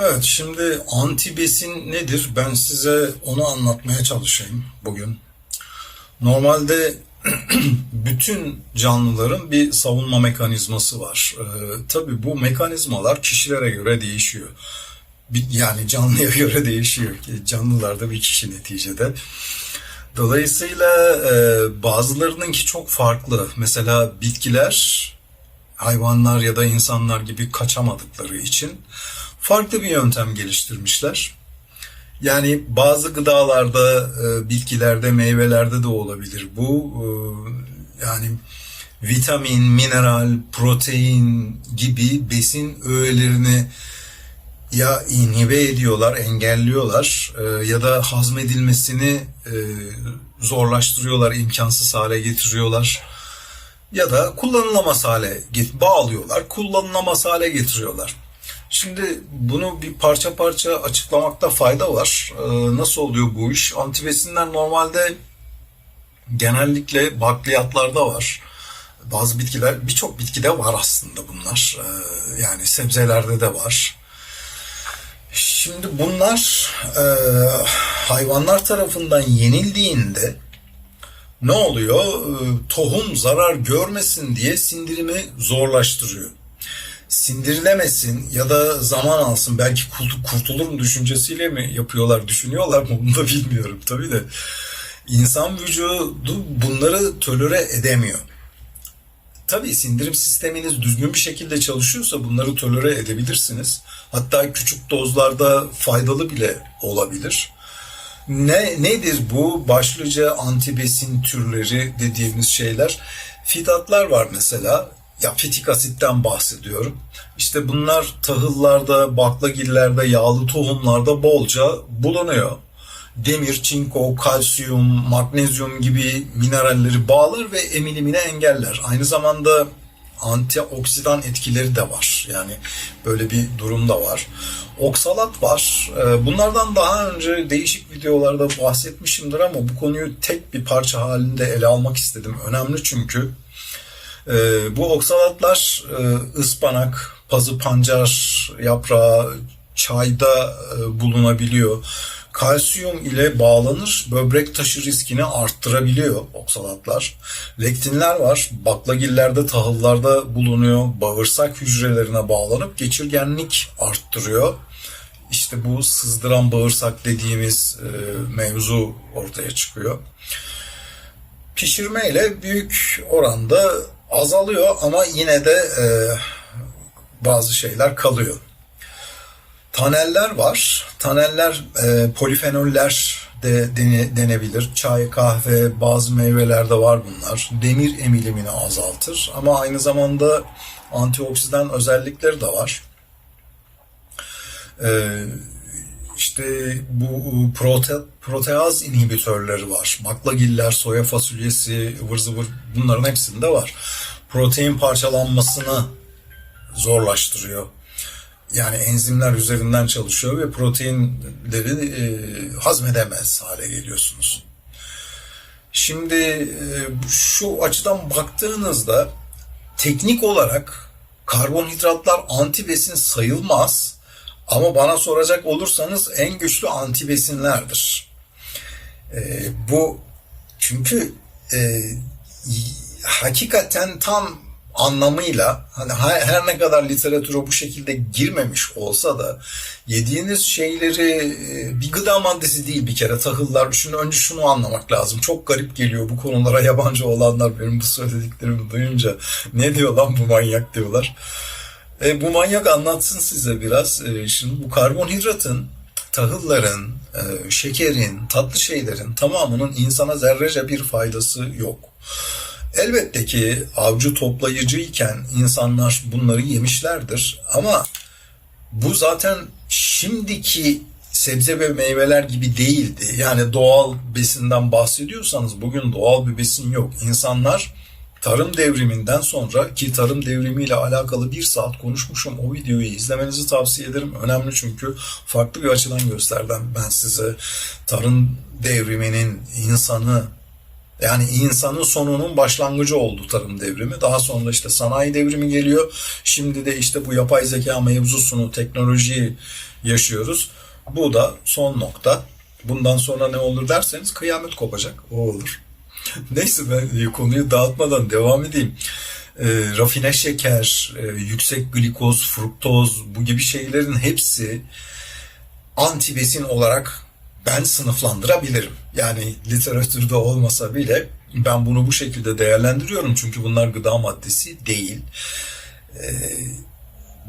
Evet, şimdi antibesin nedir? Ben size onu anlatmaya çalışayım bugün. Normalde bütün canlıların bir savunma mekanizması var. Ee, tabii bu mekanizmalar kişilere göre değişiyor. Bir- Yani canlıya göre değişiyor. Canlılar da bir kişi neticede. Dolayısıyla e, bazılarınınki çok farklı. Mesela bitkiler hayvanlar ya da insanlar gibi kaçamadıkları için farklı bir yöntem geliştirmişler. Yani bazı gıdalarda, e, bitkilerde, meyvelerde de olabilir bu. E, Yani vitamin, mineral, protein gibi besin öğelerini ya inhibe ediyorlar, engelliyorlar e, ya da hazmedilmesini zorlaştırıyorlar, imkansız hale getiriyorlar ya da kullanılamaz hale bağlıyorlar, kullanılamaz hale getiriyorlar. Şimdi bunu bir parça parça açıklamakta fayda var. Ee, nasıl oluyor bu iş? Antibesinler normalde genellikle bakliyatlarda var. Bazı bitkiler, birçok bitkide var aslında bunlar. Ee, yani sebzelerde de var. Şimdi bunlar e, hayvanlar tarafından yenildiğinde ne oluyor? Ee, Tohum zarar görmesin diye sindirimi zorlaştırıyor. Sindirilemesin ya da zaman alsın belki kurt- kurtulurum düşüncesiyle mi yapıyorlar düşünüyorlar mı bunu da bilmiyorum tabii de. İnsan vücudu bunları tolere edemiyor. Tabii sindirim sisteminiz düzgün bir şekilde çalışıyorsa bunları tolere edebilirsiniz. Hatta küçük dozlarda faydalı bile olabilir. Ne nedir bu? Başlıca antibesin türleri dediğimiz şeyler. Fitatlar var mesela. Ya fitik asitten bahsediyorum. İşte bunlar tahıllarda, baklagillerde, yağlı tohumlarda bolca bulunuyor. Demir, çinko, kalsiyum, magnezyum gibi mineralleri bağlar ve emilimini engeller. Aynı zamanda antioksidan etkileri de var. Yani böyle bir durum da var. Oksalat var. Ee, Bunlardan daha önce değişik videolarda bahsetmişimdir ama bu konuyu tek bir parça halinde ele almak istedim. Önemli çünkü. Ee, bu oksalatlar e, ıspanak, pazı pancar yaprağı, çayda e, bulunabiliyor. Kalsiyum ile bağlanır, böbrek taşı riskini arttırabiliyor oksalatlar. Lektinler var, baklagillerde, tahıllarda bulunuyor. Bağırsak hücrelerine bağlanıp geçirgenlik arttırıyor. İşte bu sızdıran bağırsak dediğimiz e, mevzu ortaya çıkıyor pişirmeyle büyük oranda azalıyor ama yine de e, bazı şeyler kalıyor. Taneller var. Taneller e, polifenoller de dene- denebilir. Çay, kahve, bazı meyvelerde var bunlar. Demir emilimini azaltır ama aynı zamanda antioksidan özellikleri de var. Ee, işte bu prote, proteaz inhibitörleri var. Baklagiller, soya fasulyesi, ıvır zıvır bunların hepsinde var. Protein parçalanmasını zorlaştırıyor. Yani enzimler üzerinden çalışıyor ve proteinleri e, hazmedemez hale geliyorsunuz. Şimdi e, şu açıdan baktığınızda teknik olarak karbonhidratlar antibesin sayılmaz ama bana soracak olursanız en güçlü antibesinlerdir. Ee, bu çünkü e, hakikaten tam anlamıyla hani her, ne kadar literatüre bu şekilde girmemiş olsa da yediğiniz şeyleri e, bir gıda maddesi değil bir kere tahıllar. Şimdi önce şunu anlamak lazım. Çok garip geliyor bu konulara yabancı olanlar benim bu söylediklerimi duyunca ne diyor lan bu manyak diyorlar. E, bu manyak anlatsın size biraz. E, şimdi bu karbonhidratın, tahılların, e, şekerin, tatlı şeylerin tamamının insana zerrece bir faydası yok. Elbette ki avcı toplayıcıyken insanlar bunları yemişlerdir ama bu zaten şimdiki sebze ve meyveler gibi değildi. Yani doğal besinden bahsediyorsanız bugün doğal bir besin yok. İnsanlar tarım devriminden sonra ki tarım devrimiyle alakalı bir saat konuşmuşum. O videoyu izlemenizi tavsiye ederim. Önemli çünkü farklı bir açıdan gösterdim ben size tarım devriminin insanı yani insanın sonunun başlangıcı oldu tarım devrimi. Daha sonra işte sanayi devrimi geliyor. Şimdi de işte bu yapay zeka mevzusunu, teknolojiyi yaşıyoruz. Bu da son nokta. Bundan sonra ne olur derseniz kıyamet kopacak. O olur. Neyse ben konuyu dağıtmadan devam edeyim. E, rafine şeker, e, yüksek glikoz, fruktoz bu gibi şeylerin hepsi antibesin olarak ben sınıflandırabilirim. Yani literatürde olmasa bile ben bunu bu şekilde değerlendiriyorum çünkü bunlar gıda maddesi değil. Ee,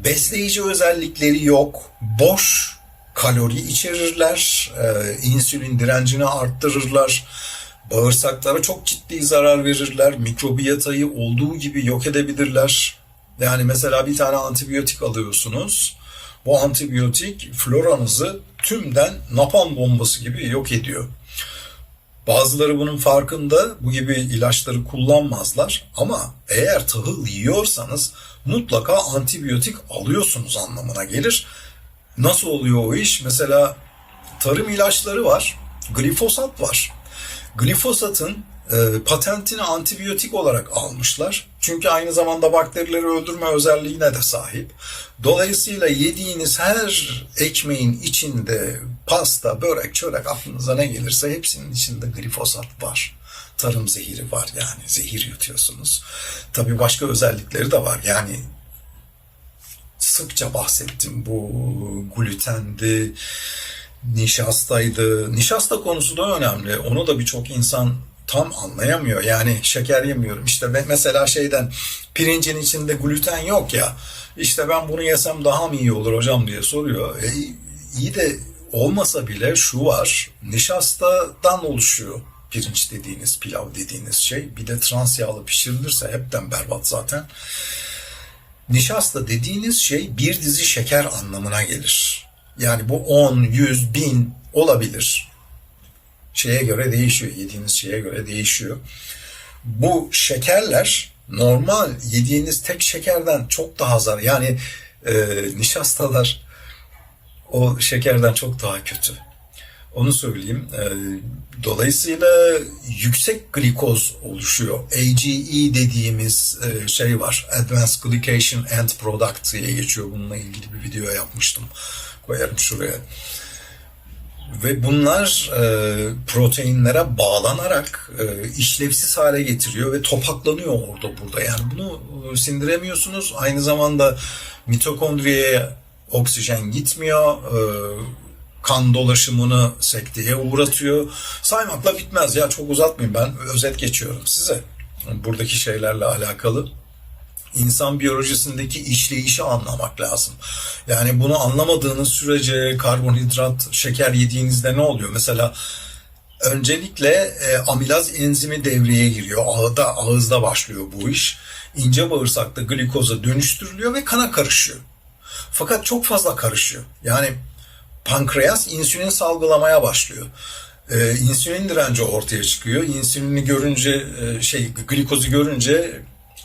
besleyici özellikleri yok. Boş kalori içerirler. Ee, insülin direncini arttırırlar. Bağırsaklara çok ciddi zarar verirler. Mikrobiyatayı olduğu gibi yok edebilirler. Yani mesela bir tane antibiyotik alıyorsunuz. Bu antibiyotik floranızı tümden napalm bombası gibi yok ediyor. Bazıları bunun farkında bu gibi ilaçları kullanmazlar ama eğer tahıl yiyorsanız mutlaka antibiyotik alıyorsunuz anlamına gelir. Nasıl oluyor o iş? Mesela tarım ilaçları var, glifosat var. Glifosatın e, patentini antibiyotik olarak almışlar. Çünkü aynı zamanda bakterileri öldürme özelliğine de sahip. Dolayısıyla yediğiniz her ekmeğin içinde pasta, börek, çörek aklınıza ne gelirse hepsinin içinde glifosat var. Tarım zehiri var yani zehir yutuyorsunuz. Tabii başka özellikleri de var. Yani sıkça bahsettim bu glutendi, nişastaydı. Nişasta konusu da önemli. Onu da birçok insan tam anlayamıyor. Yani şeker yemiyorum. İşte mesela şeyden pirincin içinde gluten yok ya. İşte ben bunu yesem daha mı iyi olur hocam diye soruyor. E, iyi de olmasa bile şu var. Nişastadan oluşuyor pirinç dediğiniz, pilav dediğiniz şey. Bir de trans yağlı pişirilirse hepten berbat zaten. Nişasta dediğiniz şey bir dizi şeker anlamına gelir. Yani bu 10, 100, 1000 olabilir şeye göre değişiyor. Yediğiniz şeye göre değişiyor. Bu şekerler normal yediğiniz tek şekerden çok daha zar. Yani e, nişastalar o şekerden çok daha kötü. Onu söyleyeyim. E, dolayısıyla yüksek glikoz oluşuyor. AGE dediğimiz e, şey var. Advanced Glycation End Product diye geçiyor. Bununla ilgili bir video yapmıştım. Koyarım şuraya ve bunlar e, proteinlere bağlanarak e, işlevsiz hale getiriyor ve topaklanıyor orada burada. Yani bunu e, sindiremiyorsunuz. Aynı zamanda mitokondriye oksijen gitmiyor. E, kan dolaşımını sekteye uğratıyor. Saymakla bitmez ya çok uzatmayayım ben özet geçiyorum size. Buradaki şeylerle alakalı insan biyolojisindeki işleyişi anlamak lazım. Yani bunu anlamadığınız sürece karbonhidrat, şeker yediğinizde ne oluyor? Mesela öncelikle e, amilaz enzimi devreye giriyor. Ağızda, ağızda başlıyor bu iş. İnce bağırsakta glikoza dönüştürülüyor ve kana karışıyor. Fakat çok fazla karışıyor. Yani pankreas insülin salgılamaya başlıyor. Ee, insülin direnci ortaya çıkıyor. İnsülini görünce, e, şey glikozu görünce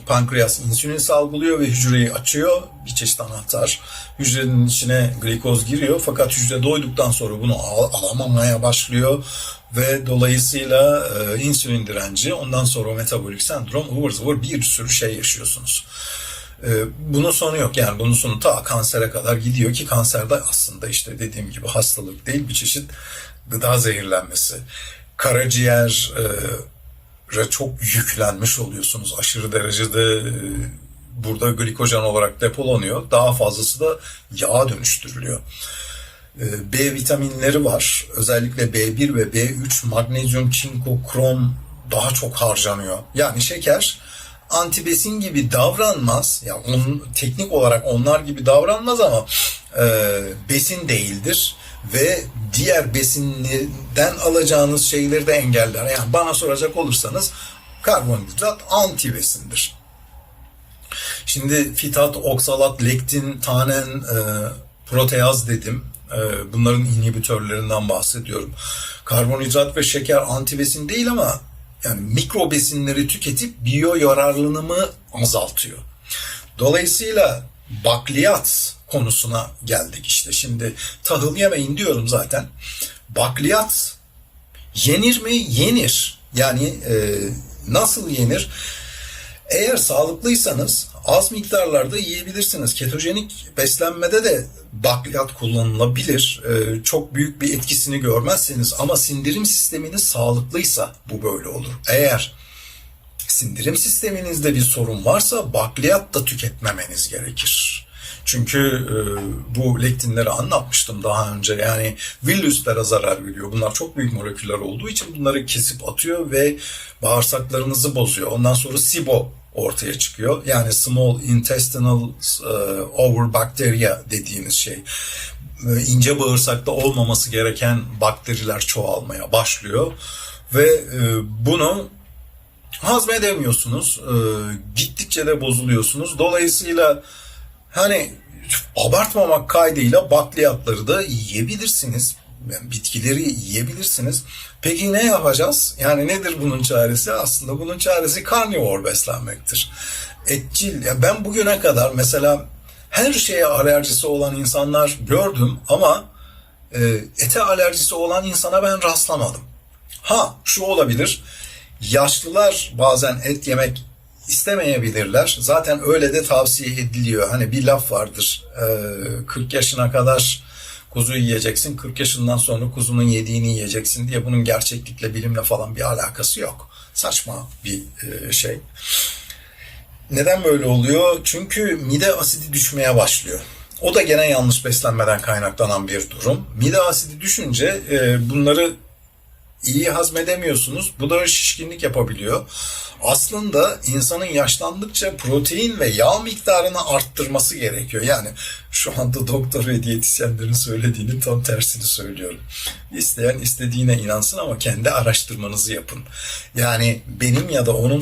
pankreas insülin salgılıyor ve hücreyi açıyor. Bir çeşit anahtar. Hücrenin içine glikoz giriyor fakat hücre doyduktan sonra bunu al- alamamaya başlıyor ve dolayısıyla e, insülin direnci ondan sonra metabolik sendrom ıvır zıvır bir sürü şey yaşıyorsunuz. E, bunun sonu yok yani bunun sonu ta kansere kadar gidiyor ki kanserde aslında işte dediğim gibi hastalık değil bir çeşit gıda zehirlenmesi. Karaciğer e, çok yüklenmiş oluyorsunuz. Aşırı derecede e, burada glikojen olarak depolanıyor. Daha fazlası da yağa dönüştürülüyor. E, B vitaminleri var. Özellikle B1 ve B3 magnezyum, çinko, krom daha çok harcanıyor. Yani şeker antibesin gibi davranmaz. Ya yani onun teknik olarak onlar gibi davranmaz ama e, besin değildir ve diğer besinlerden alacağınız şeyleri de engeller. Yani bana soracak olursanız karbonhidrat anti besindir. Şimdi fitat, oksalat, lektin, tanen, e, proteaz dedim. E, bunların inhibitörlerinden bahsediyorum. Karbonhidrat ve şeker anti besin değil ama yani mikro besinleri tüketip biyo yararlılığımı azaltıyor. Dolayısıyla bakliyat konusuna geldik işte. Şimdi tahıl yemeyin diyorum zaten. Bakliyat yenir mi? Yenir. Yani e, nasıl yenir? Eğer sağlıklıysanız az miktarlarda yiyebilirsiniz. Ketojenik beslenmede de bakliyat kullanılabilir. Ee, çok büyük bir etkisini görmezseniz ama sindirim sisteminiz sağlıklıysa bu böyle olur. Eğer sindirim sisteminizde bir sorun varsa bakliyat da tüketmemeniz gerekir. Çünkü e, bu lektinleri anlatmıştım daha önce. Yani villüslere zarar veriyor. Bunlar çok büyük moleküller olduğu için bunları kesip atıyor ve bağırsaklarınızı bozuyor. Ondan sonra SIBO ortaya çıkıyor. Yani Small Intestinal e, Overbacteria dediğimiz şey. E, ince bağırsakta olmaması gereken bakteriler çoğalmaya başlıyor. Ve e, bunu hazmedemiyorsunuz. E, gittikçe de bozuluyorsunuz. Dolayısıyla hani abartmamak kaydıyla bakliyatları da yiyebilirsiniz. Bitkileri yiyebilirsiniz. Peki ne yapacağız? Yani nedir bunun çaresi? Aslında bunun çaresi karnivor beslenmektir. Etçil. Ya ben bugüne kadar mesela her şeye alerjisi olan insanlar gördüm ama e, ete alerjisi olan insana ben rastlamadım. Ha şu olabilir. Yaşlılar bazen et yemek istemeyebilirler. Zaten öyle de tavsiye ediliyor. Hani bir laf vardır. 40 yaşına kadar kuzu yiyeceksin, 40 yaşından sonra kuzunun yediğini yiyeceksin diye bunun gerçeklikle, bilimle falan bir alakası yok. Saçma bir şey. Neden böyle oluyor? Çünkü mide asidi düşmeye başlıyor. O da gene yanlış beslenmeden kaynaklanan bir durum. Mide asidi düşünce bunları iyi hazmedemiyorsunuz. Bu da şişkinlik yapabiliyor. Aslında insanın yaşlandıkça protein ve yağ miktarını arttırması gerekiyor. Yani şu anda doktor ve diyetisyenlerin söylediğini tam tersini söylüyorum. İsteyen istediğine inansın ama kendi araştırmanızı yapın. Yani benim ya da onun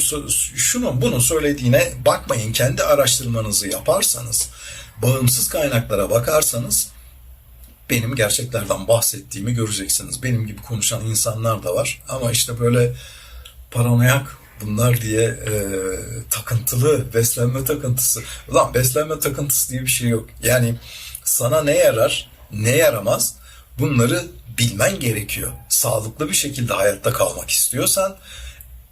şunu bunu söylediğine bakmayın. Kendi araştırmanızı yaparsanız, bağımsız kaynaklara bakarsanız benim gerçeklerden bahsettiğimi göreceksiniz. Benim gibi konuşan insanlar da var ama işte böyle paranoyak bunlar diye e, takıntılı beslenme takıntısı. Ulan beslenme takıntısı diye bir şey yok. Yani sana ne yarar, ne yaramaz bunları bilmen gerekiyor. Sağlıklı bir şekilde hayatta kalmak istiyorsan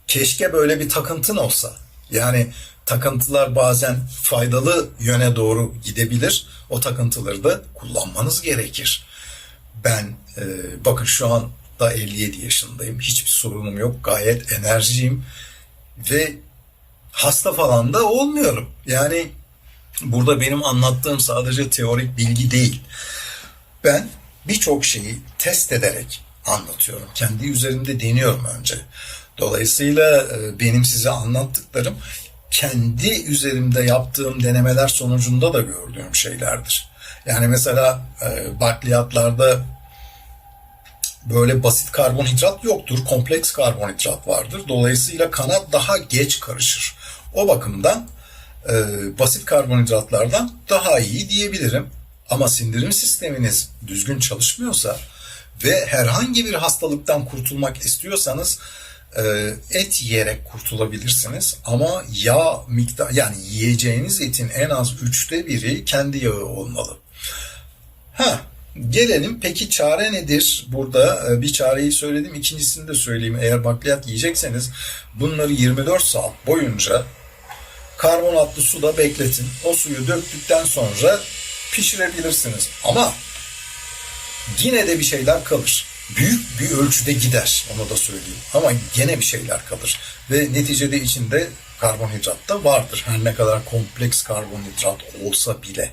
keşke böyle bir takıntın olsa. Yani takıntılar bazen faydalı yöne doğru gidebilir. O takıntıları da kullanmanız gerekir. Ben e, bakın şu an da 57 yaşındayım. Hiçbir sorunum yok. Gayet enerjiyim ve hasta falan da olmuyorum. Yani burada benim anlattığım sadece teorik bilgi değil. Ben birçok şeyi test ederek anlatıyorum. Kendi üzerimde deniyorum önce. Dolayısıyla e, benim size anlattıklarım kendi üzerimde yaptığım denemeler sonucunda da gördüğüm şeylerdir. Yani mesela e, bakliyatlarda böyle basit karbonhidrat yoktur. Kompleks karbonhidrat vardır. Dolayısıyla kana daha geç karışır. O bakımdan e, basit karbonhidratlardan daha iyi diyebilirim. Ama sindirim sisteminiz düzgün çalışmıyorsa ve herhangi bir hastalıktan kurtulmak istiyorsanız et yiyerek kurtulabilirsiniz ama yağ miktar yani yiyeceğiniz etin en az üçte biri kendi yağı olmalı. Ha gelelim peki çare nedir? Burada e, bir çareyi söyledim ikincisini de söyleyeyim. Eğer bakliyat yiyecekseniz bunları 24 saat boyunca karbonatlı suda bekletin. O suyu döktükten sonra pişirebilirsiniz. Ama yine de bir şeyler kalır büyük bir ölçüde gider onu da söyleyeyim. Ama gene bir şeyler kalır. Ve neticede içinde karbonhidrat da vardır. Her ne kadar kompleks karbonhidrat olsa bile.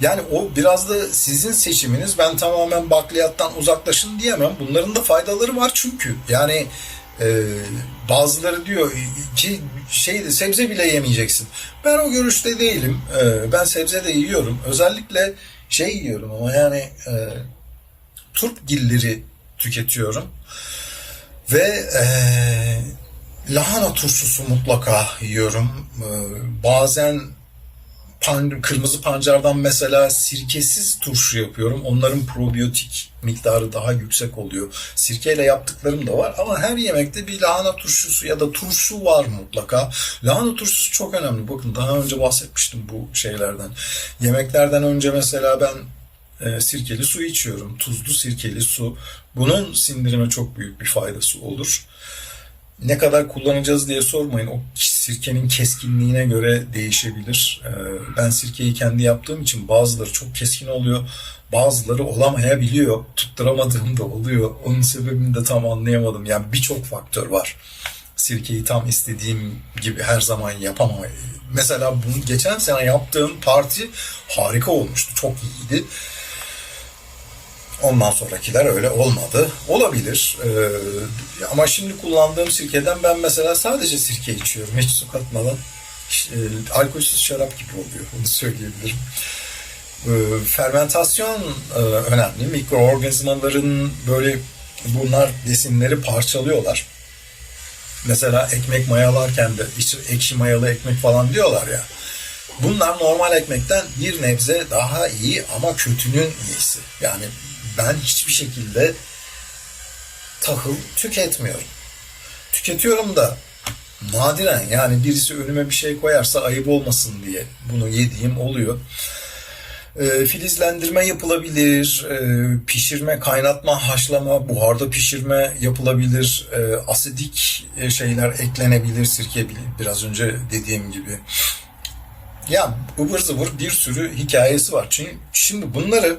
Yani o biraz da sizin seçiminiz. Ben tamamen bakliyattan uzaklaşın diyemem. Bunların da faydaları var çünkü. Yani e, bazıları diyor ki şey sebze bile yemeyeceksin. Ben o görüşte değilim. E, ben sebze de yiyorum. Özellikle şey yiyorum ama yani e, turp gilleri tüketiyorum. Ve e, lahana turşusu mutlaka yiyorum. E, bazen pan, kırmızı pancardan mesela sirkesiz turşu yapıyorum. Onların probiyotik miktarı daha yüksek oluyor. Sirkeyle yaptıklarım da var ama her yemekte bir lahana turşusu ya da turşu var mutlaka. Lahana turşusu çok önemli. Bakın daha önce bahsetmiştim bu şeylerden. Yemeklerden önce mesela ben e, sirkeli su içiyorum. Tuzlu sirkeli su. Bunun sindirime çok büyük bir faydası olur. ne kadar kullanacağız diye sormayın. O sirkenin keskinliğine göre değişebilir. Ee, Ben sirkeyi kendi yaptığım için bazıları çok keskin oluyor. Bazıları olamayabiliyor. Tutturamadığım da oluyor. Onun sebebini de tam anlayamadım. Yani birçok faktör var. Sirkeyi tam istediğim gibi her zaman yapamam. Mesela bunu geçen sene yaptığım parti harika olmuştu. Çok iyiydi. Ondan sonrakiler öyle olmadı. Olabilir. Ee, ama şimdi kullandığım sirkeden ben mesela sadece sirke içiyorum. Hiç su katmadan. İşte, alkolsüz şarap gibi oluyor. Onu söyleyebilirim. Ee, fermentasyon e, önemli. Mikroorganizmaların böyle bunlar besinleri parçalıyorlar. Mesela ekmek mayalarken de işte ekşi mayalı ekmek falan diyorlar ya. Bunlar normal ekmekten bir nebze daha iyi ama kötünün iyisi. Yani ben hiçbir şekilde tahıl tüketmiyorum. Tüketiyorum da nadiren yani birisi önüme bir şey koyarsa ayıp olmasın diye bunu yediğim oluyor. E, filizlendirme yapılabilir, e, pişirme, kaynatma, haşlama, buharda pişirme yapılabilir, e, asidik e, şeyler eklenebilir, sirke biraz önce dediğim gibi. Ya ıvır zıvır bir sürü hikayesi var. Çünkü şimdi bunları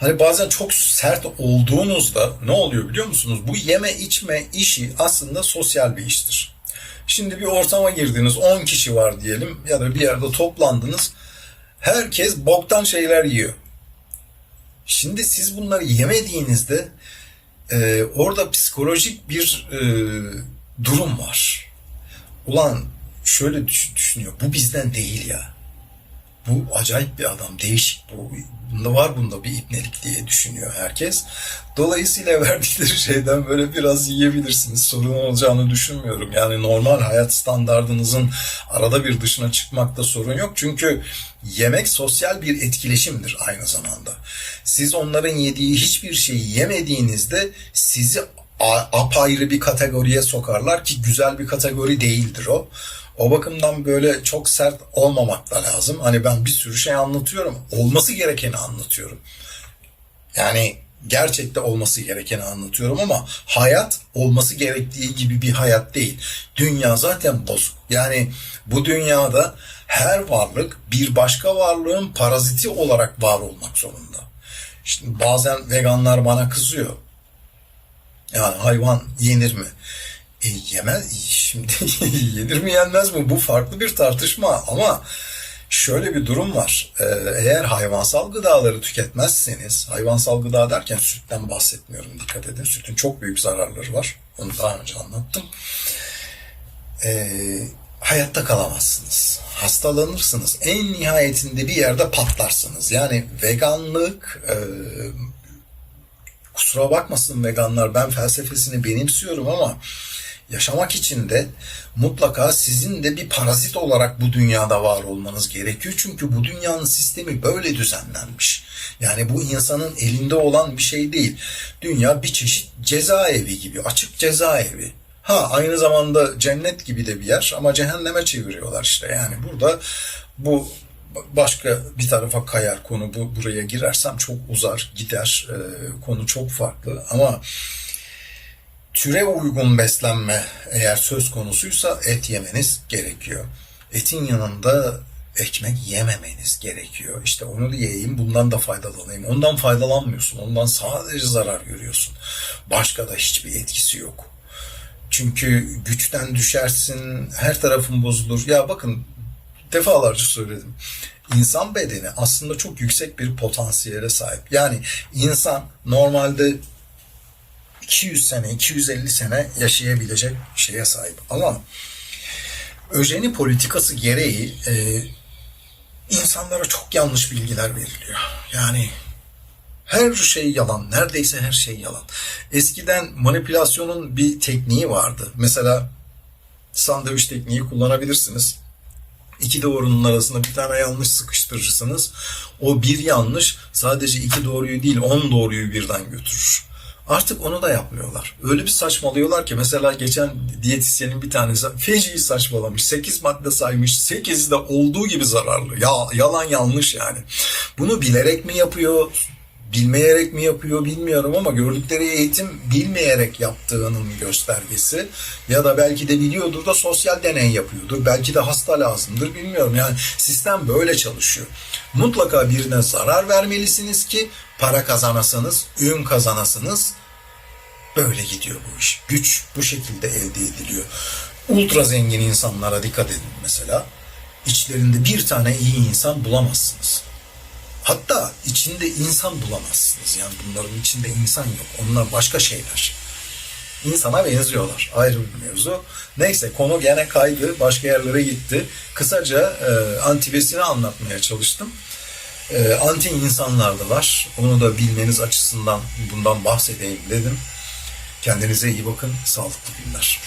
hani bazen çok sert olduğunuzda ne oluyor biliyor musunuz? Bu yeme içme işi aslında sosyal bir iştir. Şimdi bir ortama girdiniz 10 kişi var diyelim ya da bir yerde toplandınız. Herkes boktan şeyler yiyor. Şimdi siz bunları yemediğinizde e, orada psikolojik bir e, durum var. Ulan şöyle düş- düşünüyor. Bu bizden değil ya. Bu acayip bir adam, değişik. Bu, bunda var bunda bir ipnelik diye düşünüyor herkes. Dolayısıyla verdikleri şeyden böyle biraz yiyebilirsiniz. Sorun olacağını düşünmüyorum. Yani normal hayat standardınızın arada bir dışına çıkmakta sorun yok. Çünkü yemek sosyal bir etkileşimdir aynı zamanda. Siz onların yediği hiçbir şeyi yemediğinizde sizi apayrı bir kategoriye sokarlar ki güzel bir kategori değildir o. O bakımdan böyle çok sert olmamak da lazım. Hani ben bir sürü şey anlatıyorum. Olması gerekeni anlatıyorum. Yani gerçekte olması gerekeni anlatıyorum ama hayat olması gerektiği gibi bir hayat değil. Dünya zaten bozuk. Yani bu dünyada her varlık bir başka varlığın paraziti olarak var olmak zorunda. Şimdi bazen veganlar bana kızıyor. Yani hayvan yenir mi? E, yemez. Şimdi yenir mi yenmez mi? Bu farklı bir tartışma ama şöyle bir durum var. Ee, eğer hayvansal gıdaları tüketmezseniz, hayvansal gıda derken sütten bahsetmiyorum dikkat edin. Sütün çok büyük zararları var. Onu daha önce anlattım. Ee, hayatta kalamazsınız. Hastalanırsınız. En nihayetinde bir yerde patlarsınız. Yani veganlık e, kusura bakmasın veganlar ben felsefesini benimsiyorum ama yaşamak için de mutlaka sizin de bir parazit olarak bu dünyada var olmanız gerekiyor. Çünkü bu dünyanın sistemi böyle düzenlenmiş. Yani bu insanın elinde olan bir şey değil. Dünya bir çeşit cezaevi gibi, açık cezaevi. Ha aynı zamanda cennet gibi de bir yer ama cehenneme çeviriyorlar işte. Yani burada bu başka bir tarafa kayar konu bu buraya girersem çok uzar gider Ee, konu çok farklı ama türe uygun beslenme eğer söz konusuysa et yemeniz gerekiyor. Etin yanında ekmek yememeniz gerekiyor. İşte onu da yiyeyim, bundan da faydalanayım. Ondan faydalanmıyorsun. Ondan sadece zarar görüyorsun. Başka da hiçbir etkisi yok. Çünkü güçten düşersin, her tarafın bozulur. Ya bakın defalarca söyledim. İnsan bedeni aslında çok yüksek bir potansiyele sahip. Yani insan normalde 200 sene, 250 sene yaşayabilecek şeye sahip. Ama öjeni politikası gereği e, insanlara çok yanlış bilgiler veriliyor. Yani her şey yalan, neredeyse her şey yalan. Eskiden manipülasyonun bir tekniği vardı. Mesela sandviç tekniği kullanabilirsiniz. İki doğrunun arasında bir tane yanlış sıkıştırırsınız. O bir yanlış sadece iki doğruyu değil on doğruyu birden götürür. Artık onu da yapmıyorlar. Öyle bir saçmalıyorlar ki mesela geçen diyetisyenin bir tanesi feci saçmalamış. 8 madde saymış. 8'i de olduğu gibi zararlı. Ya yalan yanlış yani. Bunu bilerek mi yapıyor? bilmeyerek mi yapıyor bilmiyorum ama gördükleri eğitim bilmeyerek yaptığının göstergesi ya da belki de biliyordur da sosyal deney yapıyordur. Belki de hasta lazımdır bilmiyorum. Yani sistem böyle çalışıyor. Mutlaka birine zarar vermelisiniz ki para kazanasınız, ün kazanasınız. Böyle gidiyor bu iş. Güç bu şekilde elde ediliyor. Ultra zengin insanlara dikkat edin mesela. İçlerinde bir tane iyi insan bulamazsınız. Hatta içinde insan bulamazsınız. Yani bunların içinde insan yok. Onlar başka şeyler. İnsana benziyorlar. Ayrı bir mevzu. Neyse konu gene kaydı. Başka yerlere gitti. Kısaca e, antibesini anlatmaya çalıştım. E, anti insanlar da var. Onu da bilmeniz açısından bundan bahsedeyim dedim. Kendinize iyi bakın. Sağlıklı günler.